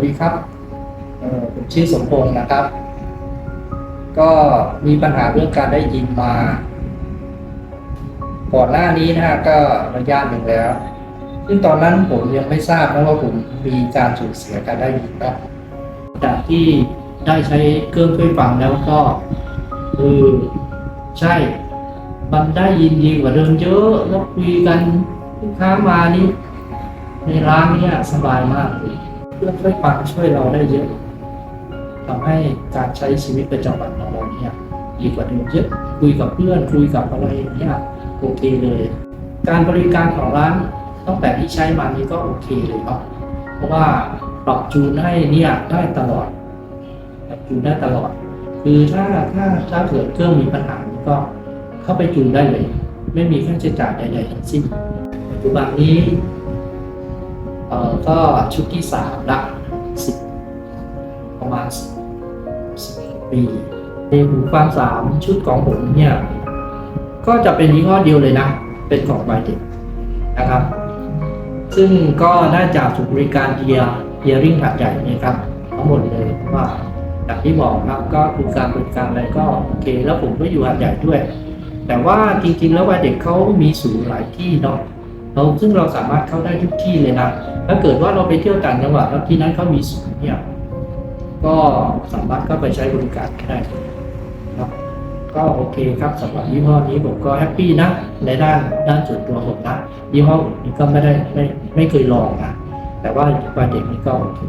วัสดีครับผมชื่อสมพงศ์นะครับ ก็มีปัญหาเรื่องการได้ยินมา ก่อนหน้านี้นะฮะก็ระยะหนึ่งแล้ว ซึ่งตอนนั้นผมยังไม่ทราบนะว่าผมมีการสูญเสียการได้ยินนะจากที่ได้ใช้เครื่องช่วยฟังแล้วก็คือใช่ มันได้ยินดีกว่าเดิมเยอะแล้วคุยกันลูกค้ามานี่ในร้านเนี่ยสบายมากเลย เพื่อช่วยฟังช่วยเราได้เยอะทำให้การใช้ชีวิตประจำวันของเราเนี่ยดีกว่าเดิมเยอะคุยกับเพื่อนคุยกับอะไรอย่างเนี่ยโอเคเลย การบริการของร้านตั้งแต่ที่ใช้มานี้ก็โอเคเลยครับเพราะว่าปรับจูนให้เนี่ยได้ตลอดปรับจูนได้ตลอด คือถ้าถ้าถ้าเกิดเครื่องมีปัญหาก็เข้าไปจูนได้เลย ไม่มีค่าใช้จ่ายใดๆทั้งสิ้นปัจจุบันนี้ ก็ชุดที่สามละสิบประมาณสิบปีในหูฟังสามชุดของผมเนี่ยก็จะเป็นยี่ห้อเดียวเลยนะ เป็นของไบเด็กนะครับ ซึ่งก็ได้จากศูนย์บริการเดียเดียริ่งหัดใหญ่นะครับ ทั้งหมดเลยเพราะว่าอย่างที่บอกครับก็คือการบริการอะไรก็โอเค แล้วผมก็อยู่หัดใหญ่ด้วย แต่ว่าจริงๆแล้วไบเด็กเขามีศูนย์หลายที่เนาะ เราซึ่งเราสามารถเข้าได้ทุกที่เลยนะ ถ้าเกิดว่าเราไปเที่ยวต่างจังหวัดแล้วที่นั้นเขามีศูนย์เนี่ย ก็สามารถเข้าไปใช้บริการได้ครับ ก็โอเคครับสำหรับยี่ห้อนี้ผมก็แฮปปี้นะ ในด้านด้านส่วนตัวผมนะยี่ห้ออื่นนี่ก็ไม่ได้ไม่ไม่เคยลองนะ แต่ว่าบาเด็กนี้ก็โอเค